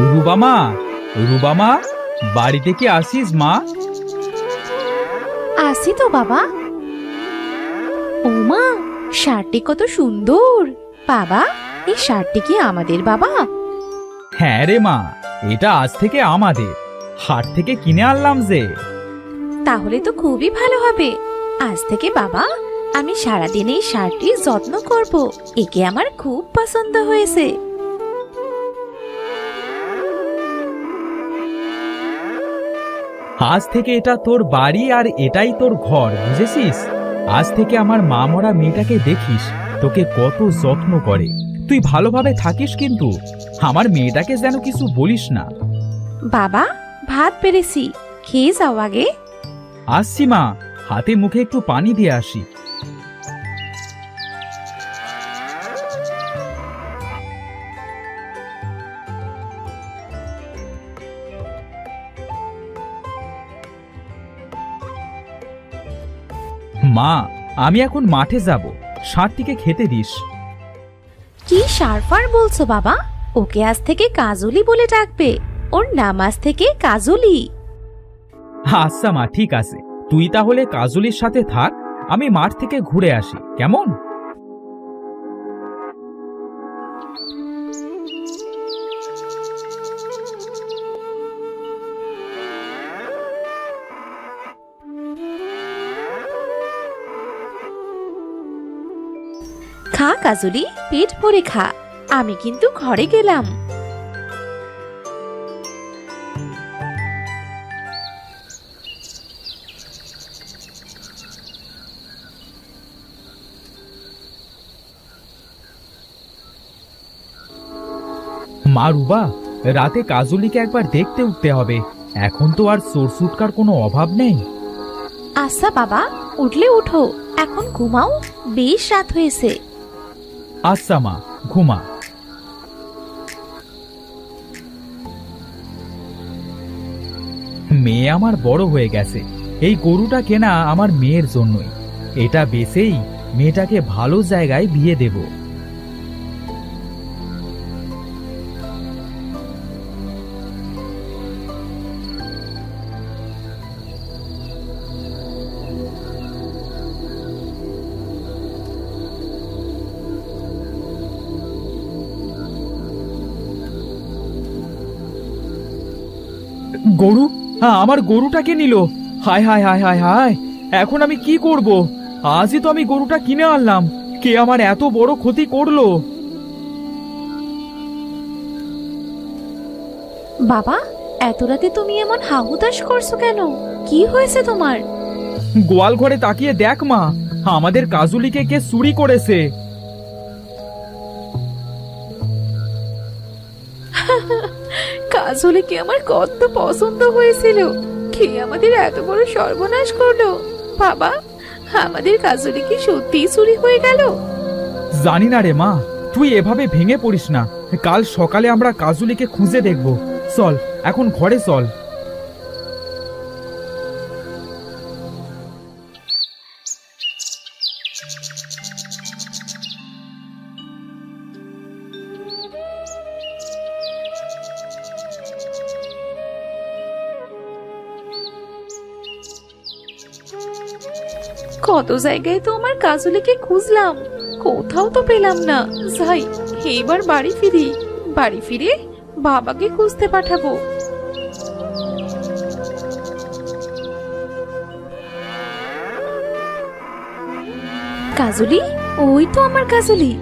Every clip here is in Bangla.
রুবামা রুবামা বাড়িতে কি আসিস মা? আসি তো বাবা। ও মা শার্টটি কত সুন্দর। বাবা এই শার্টটি কি আমাদের বাবা? হ্যাঁ রে মা এটা আজ থেকে আমাদের। হাট থেকে কিনে আনলাম যে। তাহলে তো খুবই ভালো হবে। আজ থেকে বাবা আমি সারাদিন এই শার্টটির যত্ন করব। একে আমার খুব পছন্দ হয়েছে। আজ থেকে এটা তোর বাড়ি আর এটাই তোর ঘর বুঝেছিস? আজ থেকে আমার মা মরা মেয়েটাকে দেখিস তোকে কত যত্ন করে। তুই ভালোভাবে থাকিস কিন্তু আমার মেয়েটাকে যেন কিছু বলিস না। বাবা ভাত পেরেছি খেয়ে যাও আগে। আসছি মা হাতে মুখে একটু পানি দিয়ে আসি। মা আমি এখন মাঠে যাব। সারটিকে খেতে দিস। কি সারফার বলছো বাবা? ওকে আজ থেকে কাজলি বলে ডাকবে। ওর নাম আজ থেকে কাজলি। আচ্ছা মা ঠিক আছে। তুই তাহলে কাজলির সাথে থাক আমি মাঠ থেকে ঘুরে আসি। কেমন? খা কাজলি পেট ভরে খা। আমি কিন্তু ঘরে গেলাম। মা রুবা রাতে কাজলিকে একবার দেখতে উঠতে হবে। এখন তো আর সোরসুটকার কোনো অভাব নেই। আচ্ছা বাবা উঠলে উঠো। এখন ঘুমাও। বেশ রাত হয়েছে। আচ্ছা মা ঘুমা। মেয়ে আমার বড় হয়ে গেছে। এই গরুটা কেনা আমার মেয়ের জন্যই। এটা বেচেই মেয়েটাকে ভালো জায়গায় বিয়ে দেব। গরু? হ্যাঁ আমার গরুটাকে নিল? হায় হায় হায় হায় হায় এখন আমি কি করব? আজই তো আমি গরুটা কিনে আনলাম। কে আমার এত বড় ক্ষতি করল? বাবা এত রাতে তুমি এমন হাহুতাশ করছ কেন? কি হয়েছে তোমার? গোয়াল ঘরে তাকিয়ে দেখ মা আমাদের কাজুলিকে কে চুরি করেছে? কাজলে কি আমার কত পছন্দ হয়েছিল? কে আমাদের এত বড় সর্বনাশ করল? বাবা, আমাদের কাজলি কি সত্যি চুরি হয়ে গেল? জানি না রে মা, তুই এভাবে ভেঙে পড়িস না। কাল সকালে আমরা কাজুলিকে খুঁজে দেখব। চল, এখন ঘরে চল। কত জায়গায় তো আমার কাজলিকে খুঁজলাম। কোথাও তো পেলাম না। যাই, এইবার বাড়ি ফিরি। বাড়ি ফিরে বাবাকে খুঁজতে পাঠাবো। কাজলি, ওই তো আমার কাজলি।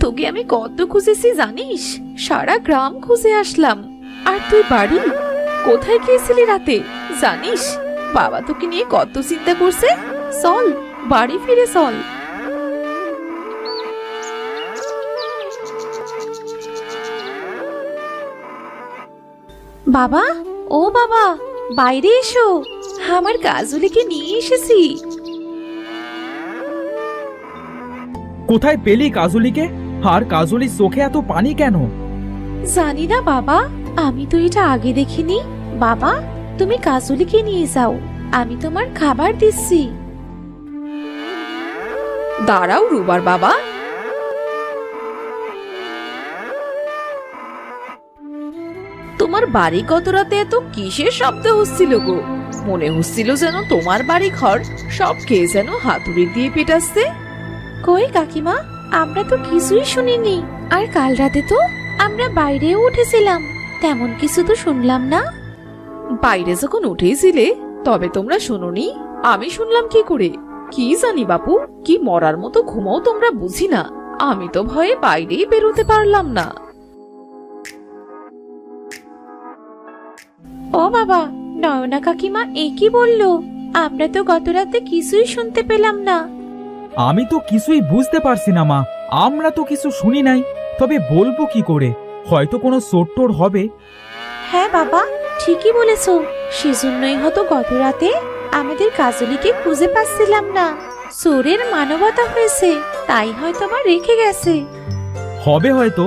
তোকে আমি কত খুঁজেছি জানিস? সারা গ্রাম খুঁজে আসলাম। আর তুই বাড়ি? কোথায় গিয়েছিলি রাতে? জানিস বাবা তোকে নিয়ে কত চিন্তা করছে। চল বাড়ি ফিরে চল। বাবা ও বাবা বাইরে এসো। আমার কাজুলিকে নিয়ে এসেছি। কোথায় পেলি কাজুলিকে আর কাজুলির চোখে এত পানি কেন? জানি না বাবা আমি তো এটা আগে দেখিনি। বাবা তুমি কাজুলিকে নিয়ে যাও। আমি তোমার খাবার দিচ্ছি। দাঁড়াও রুবার বাবা। তোমার বাড়ি কত রাতে এত কিসের শব্দ হচ্ছিল গো? মনে হচ্ছিল যেন তোমার বাড়ি ঘর সব খেয়ে যেন হাতুড়ি দিয়ে পেটাচ্ছে। কই কাকিমা আমরা তো কিছুই শুনিনি। আর কাল রাতে তো আমরা বাইরেও উঠেছিলাম। তেমন কিছু তো শুনলাম না। বাইরে যখন উঠেছিলে তবে তোমরা শোনোনি আমি শুনলাম কি করে? কি জানি বাপু কি মরার মতো ঘুমাও তোমরা বুঝি না আমি তো ভয়ে বাইরেই বেরোতে পারলাম না। ও বাবা নয়না কাকিমা এ কি বলল? আমরা তো গত রাতে কিছুই শুনতে পেলাম না। আমি তো কিছুই বুঝতে পারছি না মা। আমরা তো কিছু শুনি নাই তবে বলব কি করে? হয়তো কোনো চোট্টোর হবে। হ্যাঁ বাবা ঠিকই বলেছ সেজন্যই হয়তো গত রাতে আমাদের কাজলিকে খুঁজে পাচ্ছিলাম না। চোরের মানবতা হয়েছে তাই হয়তো আমার রেখে গেছে। হবে হয়তো।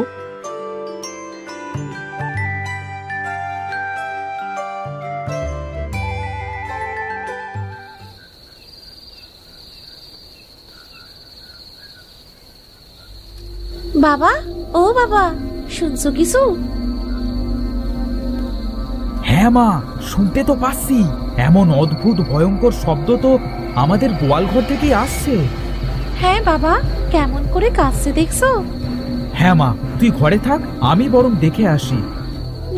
বাবা ও বাবা শুনছো কিছু? হ্যাঁ মা শুনতে তো পাচ্ছি। এমন অদ্ভুত ভয়ঙ্কর শব্দ তো আমাদের গোয়ালঘর থেকেই আসছে। হ্যাঁ বাবা কেমন করে কাঁদছে দেখছ? হ্যাঁ মা তুই ঘরে থাক আমি বরং দেখে আসি।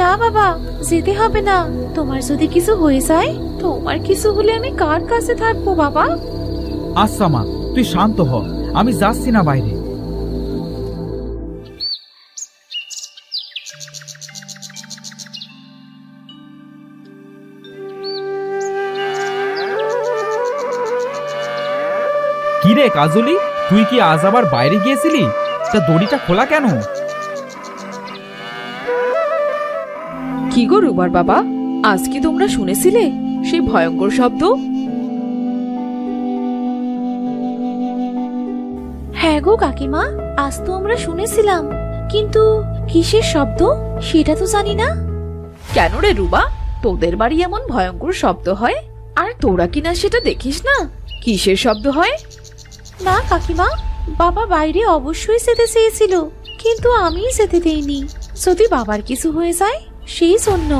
না বাবা যেতে হবে না। তোমার যদি কিছু হয়ে যায় তোমার কিছু হলে আমি কার কাছে থাকব বাবা? আচ্ছা মা তুই শান্ত হ আমি যাচ্ছি না বাইরে। কাজলি তুই কি আজ আবার বাইরে গিয়েছিলি? তা দড়িটা খোলা কেন? কি গো রুবার বাবা? আজ কি তোমরা শুনেছিলে সেই ভয়ঙ্কর শব্দ? হ্যাঁ গো কাকিমা আজ তো আমরা শুনেছিলাম। কিন্তু কিসের শব্দ? সেটা তো জানি না। কেন রে রুবা তোদের বাড়ি এমন ভয়ঙ্কর শব্দ হয়? আর তোরা কিনা সেটা দেখিস না? কিসের শব্দ হয়? না, কাকিমা, বাবা বাইরে অবশ্যই যেতে চেয়েছিল, কিন্তু আমি যেতে দেইনি। যদি বাবার কিছু হয়ে যায়, সেই জন্য।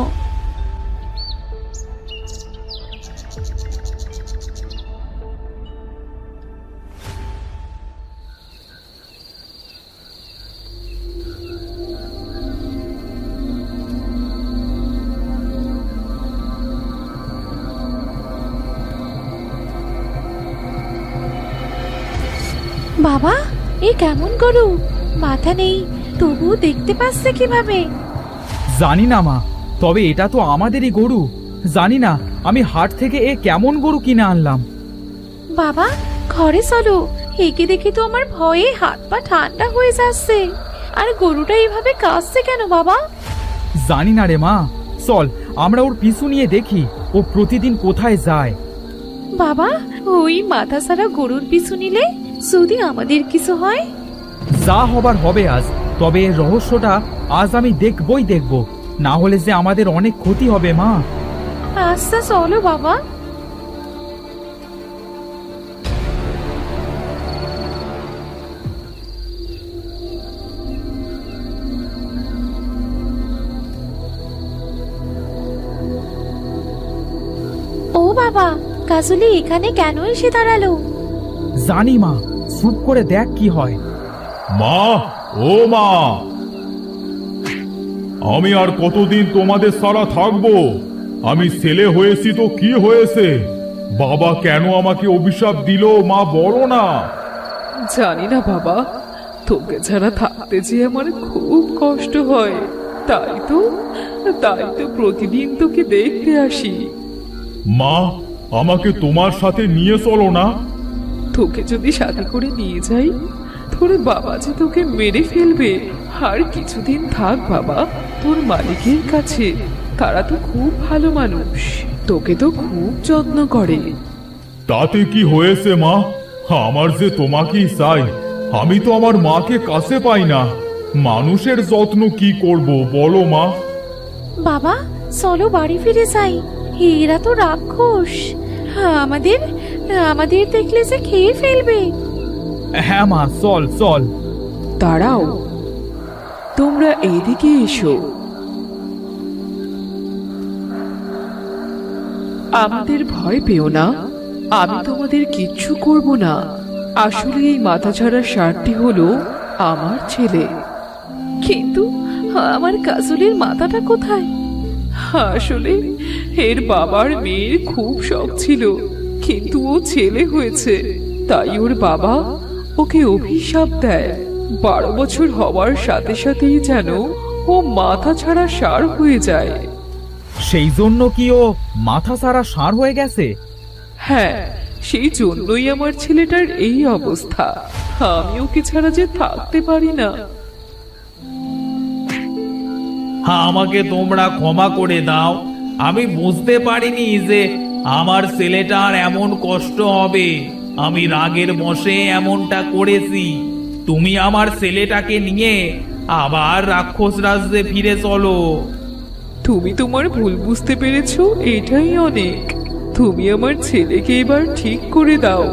এ কেমন গরু মাথা নেই তবুও দেখতে পাচ্ছে কীভাবে? জানি না মা তবে এটা তো আমাদেরই গরু। জানি না আমি হাট থেকে এ কেমন গরু কিনে আনলাম। বাবা ঘরে চলো একে দেখে তো আমার ভয়ে হাত পা ঠান্ডা হয়ে যাচ্ছে। আর গরুটা এইভাবে কাঁদছে কেন বাবা? জানি না রে মা চল আমরা ওর পিছু নিয়ে দেখি ও প্রতিদিন কোথায় যায়। বাবা ওই মাথা সারা গরুর পিছু নিলে যদি আমাদের কিছু হয়? যা হবার হবে আজ তবে এর রহস্যটা আজ আমি দেখবই দেখব। না হলে যে আমাদের অনেক ক্ষতি হবে মা। আচ্ছা চলো বাবা। ও বাবা কাজলি এখানে কেন এসে দাঁড়াল? জানি মা। চুপ করে দেখ কি হয়। মা ও মা আমি আর কতদিন তোমাদের সারা থাকব? আমি ছেলে হয়েছি তো কি হয়েছে? বাবা কেন আমাকে অভিশাপ দিল? মা বড় না। জানি না বাবা তোকে ছাড়া থাকতে যে আমার খুব কষ্ট হয়। তাই তো তাই তো প্রতিদিন তোকে দেখতে আসি। মা আমাকে তোমার সাথে নিয়ে চলো না। তোকে যদি সাথে করে নিয়ে যাই তোর বাবা যে তোকে মেরে ফেলবে। আর কিছুদিন থাক বাবা তোর মালিকের কাছে। তারা তো খুব ভালো মানুষ। তোকে তো খুব যত্ন করে। তাতে কি হয়েছে মা? আমার যে তোমাকেই চাই। আমি তো আমার মাকে কাছে পাই না। মানুষের যত্ন কি করব বলো মা। বাবা চলো বাড়ি ফিরে যাই। এরা তো রাক্ষস। আমাদের আমাদের দেখলে যে খেয়ে ফেলবে। হ্যাঁ মা চল চল। দাঁড়াও। তোমরা এইদিকে এসো। আমাদের ভয় পেও না। আমি তোমাদের কিচ্ছু করব না। আসলে এই মাথা মাথাছাড়া সারটি হলো আমার ছেলে। কিন্তু আমার কাজলের মাথাটা কোথায়? আসলে এর বাবার মেয়ের খুব শখ ছিল। কিন্তু ও ছেলে হয়েছে। তাই ওর বাবা ওকে অভিশাপ দেয়। বারো বছর হওয়ার সাথে সাথেই যেন ও মাথা ছাড়া সার হয়ে যায়। সেই জন্য কি ও মাথা সারা সার হয়ে গেছে? হ্যাঁ সেই জন্যই আমার ছেলেটার এই অবস্থা। আমি ওকে ছাড়া যে থাকতে পারি না। আমাকে তোমরা ক্ষমা করে দাও। আমি বুঝতে পারিনি যে আমার ছেলেটার এমন কষ্ট হবে। আমি রাগের বসে এমনটা করেছি। তুমি আমার ছেলেটাকে নিয়ে আবার রাক্ষস রাজ্যে ফিরে চলো। তুমি তোমার ভুল বুঝতে পেরেছ? এটাই অনেক। তুমি আমার ছেলেকে এবার ঠিক করে দাও।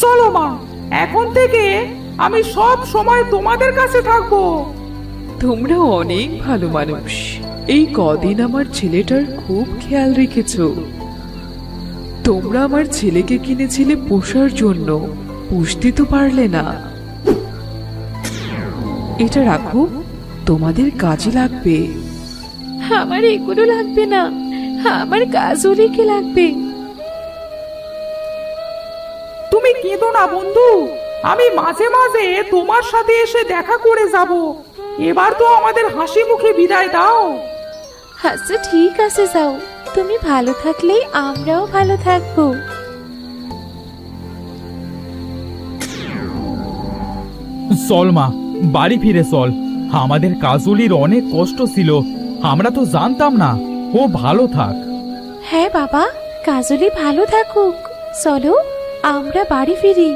চলো মা এখন থেকে আমি সব সময় তোমাদের কাছে থাকব। তোমরা অনেক ভালো মানুষ। এই কদিন আমার ছেলেটার খুব খেয়াল রেখেছ। তোমরা আমার ছেলেকে কিনেছিলে পোষার জন্য পুষতে তো পারলে না। এটা রাখো তোমাদের কাজে লাগবে। আমার এগুলো লাগবে না আমার কাজলিকে লাগবে। তুমি কেঁদো না বন্ধু। আমি মাঝে মাঝে তোমার সাথে এসে দেখা করে যাব। এবার তো আমাদের হাসি মুখে বিদায় দাও। আচ্ছা ঠিক আছে যাও। তুমি ভালো থাকলে আমরাও ভালো থাকব। চল মা বাড়ি ফিরে চল। আমাদের কাজলির অনেক কষ্ট ছিল। আমরা তো জানতাম না ও ভালো থাক। হ্যাঁ বাবা কাজলি ভালো থাকুক। চলো আমরা বাড়ি ফিরি।